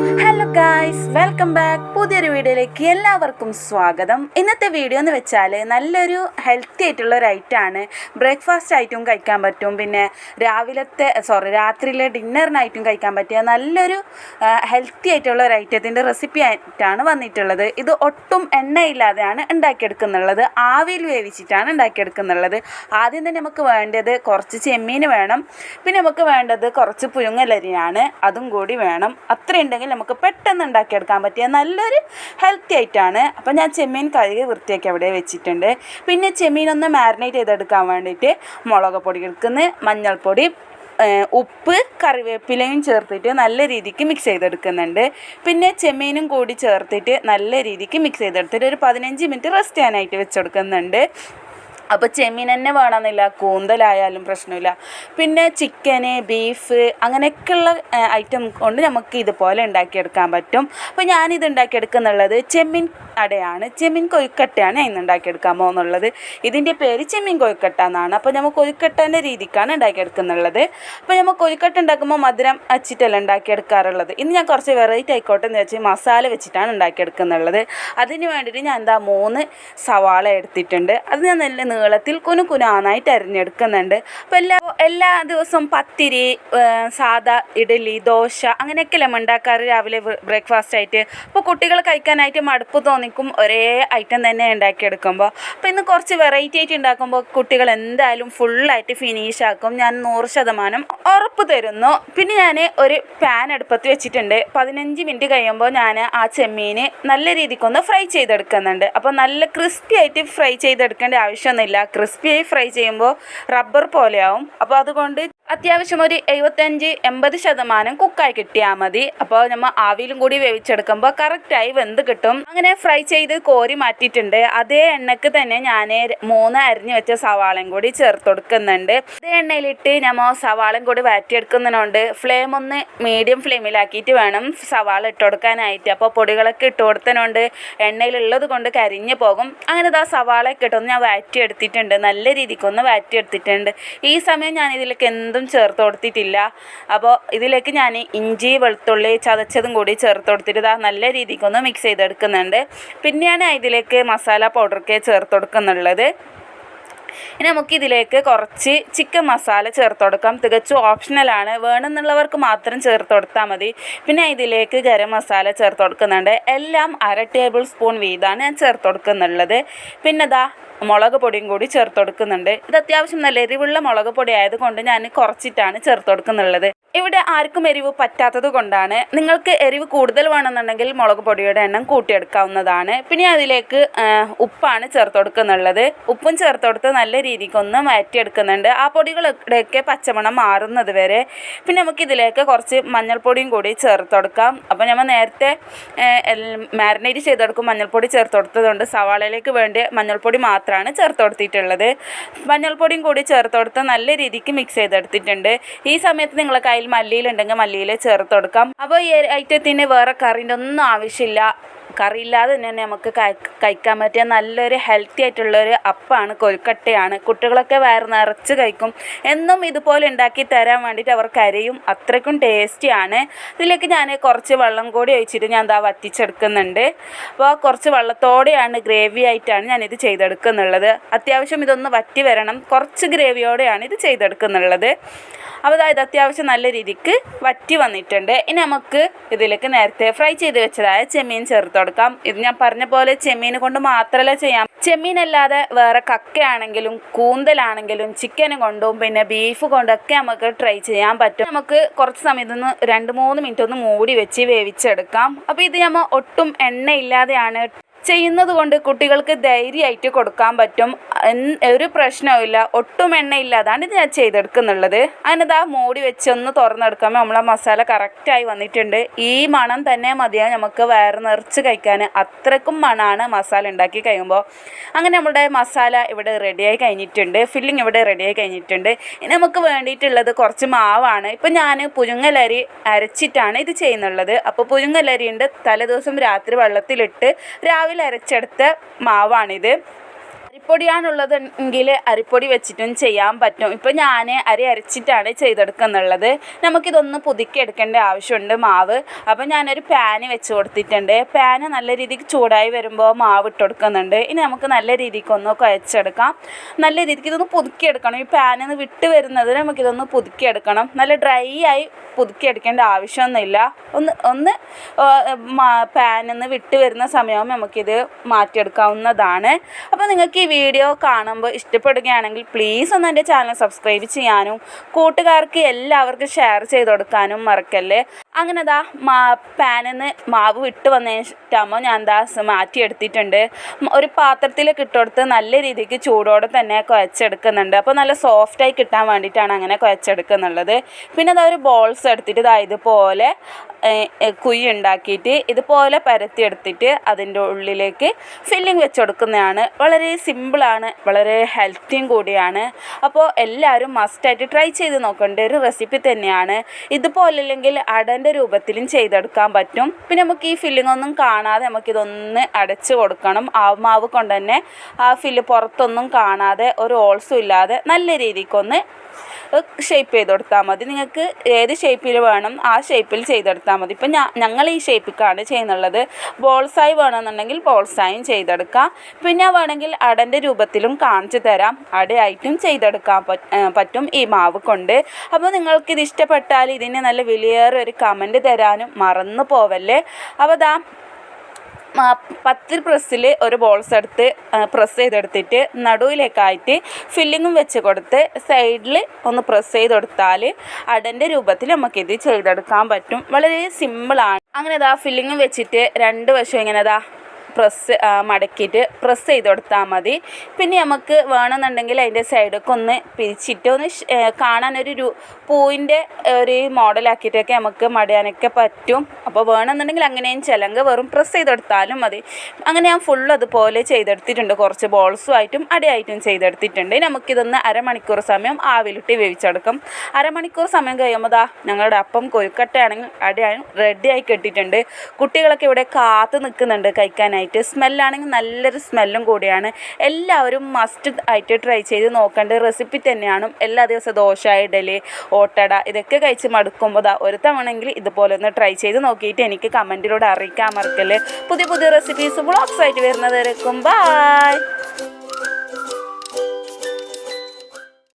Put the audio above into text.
Hello guys welcome back പുതിയൊരു വീഡിയോയിലേക്ക് എല്ലാവർക്കും സ്വാഗതം. ഇന്നത്തെ വീഡിയോ എന്ന് വെച്ചാൽ നല്ലൊരു ഹെൽത്തി ആയിട്ടുള്ള ഒരു ഐറ്റമാണ് ബ്രേക്ക്ഫാസ്റ്റ് ആയിട്ടും കഴിക്കാൻ പറ്റും. പിന്നെ രാവിലത്തെ സോറി രാത്രിയിലെ ഡിന്നറിനായിട്ടും കഴിക്കാൻ പറ്റിയ നല്ലൊരു ഹെൽത്തി ആയിട്ടുള്ള ഒരു ഐറ്റത്തിന്റെ റെസിപ്പി ആയിട്ടാണ് വന്നിട്ടുള്ളത്. ഇത് ഒട്ടും എണ്ണയില്ലാതെയാണ് ഉണ്ടാക്കിയെടുക്കുന്നുള്ളത്. ആവിയിൽ വേവിച്ചിട്ടാണ് ഉണ്ടാക്കിയെടുക്കുന്നുള്ളത്. ആദ്യം തന്നെ നമുക്ക് വേണ്ടത് കുറച്ച് ചെമ്മീൻ വേണം. പിന്നെ നമുക്ക് വേണ്ടത് കുറച്ച് പുഴുങ്ങലരിയാണ്. അതും കൂടി വേണം. അത്ര ഉണ്ടെങ്കിൽ നമുക്ക് പെട്ടെന്ന് ഉണ്ടാക്കിയെടുക്കാൻ പറ്റിയ നല്ലൊരു ഹെൽത്തി ആയിട്ടാണ് അപ്പോൾ ഞാൻ ചെമ്മീൻ കഴുകി വൃത്തിയാക്കി അവിടെ വെച്ചിട്ടുണ്ട്. പിന്നെ ചെമ്മീൻ ഒന്ന് മാരിനേറ്റ് ചെയ്തെടുക്കാൻ വേണ്ടിയിട്ട് മുളക് പൊടി എടുക്കുന്ന മഞ്ഞൾപ്പൊടി ഉപ്പ് കറിവേപ്പിലയും ചേർത്തിട്ട് നല്ല രീതിക്ക് മിക്സ് ചെയ്തെടുക്കുന്നുണ്ട്. പിന്നെ ചെമ്മീനും കൂടി ചേർത്തിട്ട് നല്ല രീതിക്ക് മിക്സ് ചെയ്തെടുത്തിട്ട് ഒരു പതിനഞ്ച് മിനിറ്റ് റെസ്റ്റ് ചെയ്യാനായിട്ട് വെച്ചെടുക്കുന്നുണ്ട് അപ്പോൾ ചെമ്മീൻ തന്നെ വേണമെന്നില്ല കൂന്തലായാലും പ്രശ്നമില്ല. പിന്നെ ചിക്കന് ബീഫ് അങ്ങനെയൊക്കെയുള്ള ഐറ്റം കൊണ്ട് നമുക്ക് ഇതുപോലെ ഉണ്ടാക്കിയെടുക്കാൻ പറ്റും. അപ്പോൾ ഞാനിത് ഉണ്ടാക്കിയെടുക്കുന്നുള്ളത് ചെമ്മീൻ അടയാണ്. ചെമ്മീൻ കൊഴുക്കട്ടയാണ് ഇന്ന് ഉണ്ടാക്കിയെടുക്കാൻ എന്നുള്ളത് ഇതിന്റെ പേര് ചെമ്മീൻ കൊഴുക്കട്ട എന്നാണ്. അപ്പോൾ നമ്മൾ കൊഴുക്കട്ടേന്റെ രീതിക്കാണ് ഉണ്ടാക്കിയെടുക്കുന്നുള്ളത്. അപ്പോൾ നമ്മൾ കൊഴുക്കട്ട ഉണ്ടാക്കുമ്പോൾ മധുരം അച്ചിട്ടല്ല ഉണ്ടാക്കിയെടുക്കാറുള്ളത്. ഇന്ന് ഞാൻ കുറച്ച് വെറൈറ്റി ആയിക്കോട്ടെ എന്ന് വെച്ചാൽ മസാല വെച്ചിട്ടാണ് ഉണ്ടാക്കിയെടുക്കുന്നുള്ളത്. അതിന് വേണ്ടിയിട്ട് ഞാൻ എന്താ മൂന്ന് സവാള എടുത്തിട്ടുണ്ട്. അത് ഞാൻ നല്ല നീളത്തിൽ കുനു കുനാന്നായിട്ട് അരിഞ്ഞെടുക്കുന്നുണ്ട് അപ്പോൾ എല്ലാ എല്ലാ ദിവസവും പത്തിരി സാദാ ഇഡലി ദോശ അങ്ങനെയൊക്കെയല്ലേ ഉണ്ടാക്കാറ് രാവിലെ ബ്രേക്ക്ഫാസ്റ്റ് ആയിട്ട്. അപ്പോൾ കുട്ടികൾ കഴിക്കാനായിട്ട് മടുപ്പ് തോന്നിക്കും ഒരേ ഐറ്റം തന്നെ ഉണ്ടാക്കിയെടുക്കുമ്പോൾ. അപ്പോൾ ഇന്ന് കുറച്ച് വെറൈറ്റി ആയിട്ട് ഉണ്ടാക്കുമ്പോൾ കുട്ടികൾ എന്തായാലും ഫുള്ളായിട്ട് ഫിനിഷ് ആക്കും. ഞാൻ നൂറ് ശതമാനം ഉറപ്പ് തരുന്നു. പിന്നെ ഞാൻ ഒരു പാൻ അടുപ്പത്ത് വെച്ചിട്ടുണ്ട്. പതിനഞ്ച് മിനിറ്റ് കഴിയുമ്പോൾ ഞാൻ ആ ചെമ്മീൻ നല്ല രീതിക്കൊന്ന് ഫ്രൈ ചെയ്തെടുക്കുന്നുണ്ട്. അപ്പോൾ നല്ല ക്രിസ്പി ആയിട്ട് ഫ്രൈ ചെയ്തെടുക്കേണ്ട ആവശ്യമൊന്നുമില്ല. ക്രിസ്പിയായി ഫ്രൈ ചെയ്യുമ്പോൾ റബ്ബർ പോലെയാവും. അപ്പോൾ അതുകൊണ്ട് അത്യാവശ്യം ഒരു എഴുപത്തഞ്ച് എൺപത് ശതമാനം കുക്കായി കിട്ടിയാൽ മതി. അപ്പോൾ നമ്മൾ ആവിയിലും കൂടി വേവിച്ചെടുക്കുമ്പോൾ കറക്റ്റായി വെന്ത് കിട്ടും. അങ്ങനെ ഫ്രൈ ചെയ്ത് കോരി മാറ്റിയിട്ടുണ്ട്. അതേ എണ്ണക്ക് തന്നെ ഞാൻ മൂന്ന് അരിഞ്ഞു വെച്ച സവാളയും കൂടി ചേർത്ത് കൊടുക്കുന്നുണ്ട്. അതേ എണ്ണയിലിട്ട് നമ്മൾ സവാളയും കൂടി വാറ്റിയെടുക്കുന്നതിനോണ്ട് ഫ്ലെയിം ഒന്ന് മീഡിയം ഫ്ലെയിമിലാക്കിയിട്ട് വേണം സവാള ഇട്ട് കൊടുക്കാനായിട്ട്. അപ്പോൾ പൊടികളൊക്കെ ഇട്ട് കൊടുത്തതിനോണ്ട് എണ്ണയിലുള്ളത് കൊണ്ട് കരിഞ്ഞു പോകും. അങ്ങനെ ഇതാ സവാളയൊക്കെ ഇട്ടൊന്ന് ഞാൻ വാറ്റിയെടുത്തിട്ടുണ്ട് നല്ല രീതിക്കൊന്ന് വാറ്റിയെടുത്തിട്ടുണ്ട് ഈ സമയം ഞാൻ ഇതിലേക്ക് എന്തും ചേർത്ത് കൊടുത്തിട്ടില്ല. അപ്പോൾ ഇതിലേക്ക് ഞാൻ ഇഞ്ചി വെളുത്തുള്ളി ചതച്ചതും കൂടി ചേർത്ത് കൊടുത്തിട്ട് ഇതാ നല്ല രീതിക്കൊന്ന് മിക്സ് ചെയ്തെടുക്കുന്നുണ്ട്. പിന്നെയാണ് ഇതിലേക്ക് മസാല പൗഡറൊക്കെ ചേർത്ത് കൊടുക്കുന്നുള്ളത്. ഇനി നമുക്കിതിലേക്ക് കുറച്ച് ചിക്കൻ മസാല ചേർത്ത് കൊടുക്കാം. തികച്ചും ഓപ്ഷണലാണ് വേണമെന്നുള്ളവർക്ക് മാത്രം ചേർത്ത് കൊടുത്താൽ മതി. പിന്നെ ഇതിലേക്ക് ഗരം മസാല ചേർത്ത് കൊടുക്കുന്നുണ്ട്. എല്ലാം അര ടേബിൾ സ്പൂൺ വീതമാണ് ഞാൻ ചേർത്ത് കൊടുക്കുന്നുള്ളത്. പിന്നെ ഇതാ മുളക് പൊടിയും കൂടി ചേർത്ത് കൊടുക്കുന്നുണ്ട്. ഇത് അത്യാവശ്യം നല്ല എരിവുള്ള മുളക് പൊടി ആയതുകൊണ്ട് ഞാൻ കുറച്ചിട്ടാണ് ചേർത്ത് കൊടുക്കുന്നുള്ളത്. ഇവിടെ ആർക്കും എരിവ് പറ്റാത്തത് കൊണ്ടാണ്. നിങ്ങൾക്ക് എരിവ് കൂടുതൽ വേണമെന്നുണ്ടെങ്കിൽ മുളക് പൊടിയുടെ എണ്ണം കൂട്ടിയെടുക്കാവുന്നതാണ്. പിന്നെ അതിലേക്ക് ഉപ്പാണ് ചേർത്ത് കൊടുക്കുന്നുള്ളത് ഉപ്പും ചേർത്ത് കൊടുത്ത് നല്ല രീതിക്കൊന്ന് മാറ്റിയെടുക്കുന്നുണ്ട് ആ പൊടികളുടെയൊക്കെ പച്ചമണം മാറുന്നത് വരെ. പിന്നെ നമുക്ക് ഇതിലേക്ക് കുറച്ച് മഞ്ഞൾപ്പൊടിയും കൂടി ചേർത്ത് കൊടുക്കാം അപ്പോൾ നമ്മൾ നേരത്തെ മാരിനേറ്റ് ചെയ്തെടുക്കും മഞ്ഞൾപ്പൊടി ചേർത്ത് കൊടുത്തതുകൊണ്ട് സവാളയിലേക്ക് വേണ്ടി മഞ്ഞൾപ്പൊടി മാത്രമാണ് ചേർത്ത് കൊടുത്തിട്ടുള്ളത് മഞ്ഞൾപ്പൊടിയും കൂടി ചേർത്ത് കൊടുത്ത് നല്ല രീതിക്ക് മിക്സ് ചെയ്തെടുത്തിട്ടുണ്ട്. ഈ സമയത്ത് നിങ്ങളെ കയ്യിൽ മല്ലിയിലുണ്ടെങ്കിൽ മല്ലിയിൽ ചേർത്ത് കൊടുക്കാം. അപ്പോൾ ഈ ഐറ്റത്തിന് വേറെ കറിന്റെ ഒന്നും ആവശ്യമില്ല. കറിയില്ലാതെ തന്നെ നമുക്ക് കഴി- കഴിക്കാൻ പറ്റിയ നല്ലൊരു ഹെൽത്തി ആയിട്ടുള്ളൊരു അപ്പമാണ് കൊൽക്കട്ടയാണ്. കുട്ടികളൊക്കെ വയറ് നിറച്ച് കഴിക്കും. എന്നും ഇതുപോലെ ഉണ്ടാക്കി തരാൻ വേണ്ടിയിട്ട് അവർ കരയും. അത്രയ്ക്കും ടേസ്റ്റിയാണ് ഇതിലേക്ക് ഞാൻ കുറച്ച് വെള്ളം കൂടി ഒഴിച്ചിട്ട് ഞാൻ എന്താ വറ്റിച്ചെടുക്കുന്നുണ്ട്. അപ്പോൾ കുറച്ച് വെള്ളത്തോടെയാണ് ഗ്രേവി ആയിട്ടാണ് ഞാനിത് ചെയ്തെടുക്കുന്നുള്ളത്. അത്യാവശ്യം ഇതൊന്ന് വറ്റി വരണം. കുറച്ച് ഗ്രേവിയോടെയാണ് ഇത് ചെയ്തെടുക്കുന്നുള്ളത്. അപ്പോൾ അതായത് അത്യാവശ്യം നല്ല രീതിക്ക് വറ്റി വന്നിട്ടുണ്ട്. ഇനി നമുക്ക് ഇതിലേക്ക് നേരത്തെ ഫ്രൈ ചെയ്ത് വെച്ചതായ ചെമ്മീൻ ചേർത്ത് കൊടുക്കാം. ഇത് ഞാൻ പറഞ്ഞ പോലെ ചെമ്മീൻ കൊണ്ട് മാത്രമല്ല ചെയ്യാം. ചെമ്മീൻ അല്ലാതെ വേറെ കക്കയാണെങ്കിലും കൂന്തലാണെങ്കിലും ചിക്കൻ കൊണ്ടും പിന്നെ ബീഫ് കൊണ്ടൊക്കെ നമുക്ക് ട്രൈ ചെയ്യാൻ പറ്റും. നമുക്ക് കുറച്ച് സമയത്ത് നിന്ന് രണ്ട് മൂന്ന് മിനിറ്റ് ഒന്ന് മൂടി വെച്ച് വേവിച്ചെടുക്കാം. അപ്പോൾ ഇത് നമ്മൾ ഒട്ടും എണ്ണയില്ലാതെയാണ് ചെയ്യുന്നത് കൊണ്ട് കുട്ടികൾക്ക് ധൈര്യമായിട്ട് കൊടുക്കാൻ പറ്റും. ഒരു പ്രശ്നവുമില്ല. ഒട്ടും എണ്ണയില്ലാതാണ് ഇത് ഞാൻ ചെയ്തെടുക്കുന്നുള്ളത്. അതിനത് ആ മൂടി വെച്ച് ഒന്ന് തുറന്നെടുക്കുമ്പോൾ നമ്മളെ മസാല കറക്റ്റായി വന്നിട്ടുണ്ട്. ഈ മണം തന്നെ മതിയാവും നമുക്ക് വയറ് നിറച്ച് കഴിക്കാൻ. അത്രക്കും മണമാണ് മസാല ഉണ്ടാക്കി കഴിയുമ്പോൾ. അങ്ങനെ നമ്മുടെ മസാല ഇവിടെ റെഡിയായി കഴിഞ്ഞിട്ടുണ്ട്. ഫില്ലിങ് ഇവിടെ റെഡിയായി കഴിഞ്ഞിട്ടുണ്ട്. ഇനി നമുക്ക് വേണ്ടിയിട്ടുള്ളത് കുറച്ച് മാവാണ്. ഇപ്പം ഞാൻ പുഴുങ്ങലരി അരച്ചിട്ടാണ് ഇത് ചെയ്യുന്നുള്ളത്. അപ്പോൾ പുഴുങ്ങലരി ഉണ്ട് തലേദിവസം രാത്രി വെള്ളത്തിലിട്ട് രാവിലെ അരച്ചെടുത്ത മാവാണിത്. അരിപ്പൊടിയാണുള്ളത് എങ്കിൽ അരിപ്പൊടി വെച്ചിട്ടും ചെയ്യാൻ പറ്റും. ഇപ്പം ഞാൻ അരി അരച്ചിട്ടാണ് ചെയ്തെടുക്കുന്നുള്ളത്. നമുക്കിതൊന്ന് പുതുക്കി എടുക്കേണ്ട ആവശ്യമുണ്ട് മാവ്. അപ്പം ഞാനൊരു പാന് വെച്ച് കൊടുത്തിട്ടുണ്ട്. പാന് നല്ല രീതിക്ക് ചൂടായി വരുമ്പോൾ മാവ് ഇട്ട് കൊടുക്കുന്നുണ്ട്. ഇനി നമുക്ക് നല്ല രീതിക്ക് ഒന്ന് കുഴച്ചെടുക്കാം. നല്ല രീതിക്ക് ഇതൊന്ന് പുതുക്കിയെടുക്കണം. ഈ പാനിൽ നിന്ന് വിട്ട് വരുന്നതിന് നമുക്കിതൊന്ന് പുതുക്കിയെടുക്കണം. നല്ല ഡ്രൈ ആയി പുതുക്കിയെടുക്കേണ്ട ആവശ്യമൊന്നുമില്ല. ഒന്ന് ഒന്ന് പാനിൽ നിന്ന് വിട്ട് വരുന്ന സമയവും നമുക്കിത് മാറ്റിയെടുക്കാവുന്നതാണ്. അപ്പോൾ നിങ്ങൾക്ക് ഈ വീഡിയോ കാണുമ്പോൾ ഇഷ്ടപ്പെടുകയാണെങ്കിൽ പ്ലീസ് ഒന്ന് എന്റെ ചാനൽ സബ്സ്ക്രൈബ് ചെയ്യാനും കൂട്ടുകാർക്ക് എല്ലാവർക്കും ഷെയർ ചെയ്ത് കൊടുക്കാനും മറക്കല്ലേ? അങ്ങനെ ദാ മാ പാനിൽ നിന്ന് മാവ് വിട്ട് വന്നിട്ടാകുമ്പോൾ ഞാൻ ദാ സ് മാറ്റിയെടുത്തിട്ടുണ്ട്. ഒരു പാത്രത്തിലേക്ക് ഇട്ടുകൊടുത്ത് നല്ല രീതിക്ക് ചൂടോടെ തന്നെ കുഴച്ചെടുക്കുന്നുണ്ട്. അപ്പോൾ നല്ല സോഫ്റ്റായി കിട്ടാൻ വേണ്ടിയിട്ടാണ് അങ്ങനെ കുഴച്ചെടുക്കുന്നുള്ളത്. പിന്നെ അതാ ഒരു ബോൾസ് എടുത്തിട്ട് ഇതാ ഇതുപോലെ കുഴി ഉണ്ടാക്കിയിട്ട് ഇതുപോലെ പരത്തിയെടുത്തിട്ട് അതിന്റെ ഉള്ളിലേക്ക് ഫില്ലിങ് വെച്ച് കൊടുക്കുന്നതാണ് വളരെ സിമ്പിളാണ് വളരെ ഹെൽത്തിയും കൂടിയാണ്. അപ്പോൾ എല്ലാവരും മസ്റ്റായിട്ട് ട്രൈ ചെയ്ത് നോക്കേണ്ട ഒരു റെസിപ്പി തന്നെയാണ്. ഇതുപോലെ അല്ലെങ്കിൽ അടന്റെ രൂപത്തിലും ചെയ്തെടുക്കാൻ പറ്റും. പിന്നെ നമുക്ക് ഈ ഫില്ലിംഗ് ഒന്നും കാണാതെ നമുക്കിതൊന്ന് അടച്ച് കൊടുക്കണം. ആ മാവ് കൊണ്ട് തന്നെ ആ ഫില്ല് പുറത്തൊന്നും കാണാതെ ഒരു ഓൾസും ഇല്ലാതെ നല്ല രീതിക്കൊന്ന് ഷേപ്പ് ചെയ്ത് കൊടുത്താൽ മതി. നിങ്ങൾക്ക് ഏത് ഷേപ്പിൽ വേണം ആ ഷേപ്പിൽ ചെയ്തെടുത്താൽ മതി. ഇപ്പം ഞാ ഞങ്ങൾ ഈ ഷേപ്പിക്കാണ് ചെയ്യുന്നുള്ളത്. ബോൾസായി വേണമെന്നുണ്ടെങ്കിൽ ബോൾസായും ചെയ്തെടുക്കാം. പിന്നെ വേണമെങ്കിൽ അടന്റെ രൂപത്തിലും കാണിച്ചു തരാം. അടയായിട്ടും ചെയ്തെടുക്കാൻ പറ്റ്- ഈ മാവ് കൊണ്ട്. അപ്പോൾ നിങ്ങൾക്കിത് ഇഷ്ടപ്പെട്ടാൽ ഇതിന് നല്ല വലിയേറെ ഒരു കമന്റ് തരാനും മറന്നു പോവല്ലേ? അപ്പോൾ ദാ ആ, പത്തിൽ പ്രസ്സിൽ ഒരു ബോൾസ് എടുത്ത് പ്രസ് ചെയ്തെടുത്തിട്ട് നടുവിലേക്കായിട്ട് ഫില്ലിങ്ങും വെച്ച് കൊടുത്ത് സൈഡിൽ ഒന്ന് പ്രസ് ചെയ്ത് കൊടുത്താൽ അടന്റെ രൂപത്തിൽ നമുക്കിത് ചെയ്തെടുക്കാൻ പറ്റും. വളരെ സിമ്പിളാണ് അങ്ങനെ ഇതാ ഫില്ലിങ്ങും വെച്ചിട്ട് രണ്ട് വശം ഇങ്ങനെ ഇതാ പ്രസ് മടക്കിയിട്ട് പ്രസ് ചെയ്ത് കൊടുത്താൽ മതി. പിന്നെ നമുക്ക് വേണമെന്നുണ്ടെങ്കിൽ അതിന്റെ സൈഡൊക്കെ ഒന്ന് പിരിച്ചിട്ട് ഒന്ന് കാണാനൊരു രു പൂവിന്റെ ഒരു മോഡലാക്കിയിട്ടൊക്കെ നമുക്ക് മടയാനൊക്കെ പറ്റും. അപ്പോൾ വേണമെന്നുണ്ടെങ്കിൽ അങ്ങനെയും ചിലങ്ക വെറും പ്രസ് ചെയ്ത് കൊടുത്താലും മതി. അങ്ങനെ ഞാൻ ഫുൾ അതുപോലെ ചെയ്തെടുത്തിട്ടുണ്ട്. കുറച്ച് ബോൾസും ആയിട്ടും അടയായിട്ടും ചെയ്തെടുത്തിട്ടുണ്ട്. നമുക്കിതൊന്ന് അരമണിക്കൂർ സമയം ആവിലിട്ട് വേവിച്ചെടുക്കും അരമണിക്കൂർ സമയം കഴിയുമ്പോൾ ഞങ്ങളുടെ അപ്പം കൊഴുക്കട്ടയാണെങ്കിൽ അടയായും റെഡിയായി കെട്ടിയിട്ടുണ്ട്. കുട്ടികളൊക്കെ ഇവിടെ കാത്തു നിൽക്കുന്നുണ്ട് കഴിക്കാനായിട്ട് സ്മെല്ലാണെങ്കിൽ നല്ലൊരു സ്മെല്ലും കൂടിയാണ്. എല്ലാവരും മസ്റ്റ് ആയിട്ട് ട്രൈ ചെയ്ത് നോക്കേണ്ട. റെസിപ്പി തന്നെയാണ്. എല്ലാ ദിവസവും ദോശ ഇഡലി ഓട്ടട ഇതൊക്കെ കഴിച്ച് മടുക്കുമ്പോൾ ഒരു തവണയെങ്കിൽ ഇതുപോലെ ഒന്ന് ട്രൈ ചെയ്ത് നോക്കിയിട്ട് എനിക്ക് കമന്റിലൂടെ അറിയിക്കാൻ മറക്കല്ലേ. പുതിയ പുതിയ റെസിപ്പീസ് ബ്ലോഗ്സ് ആയിട്ട് വരുന്നത് വരേക്കും ബായ്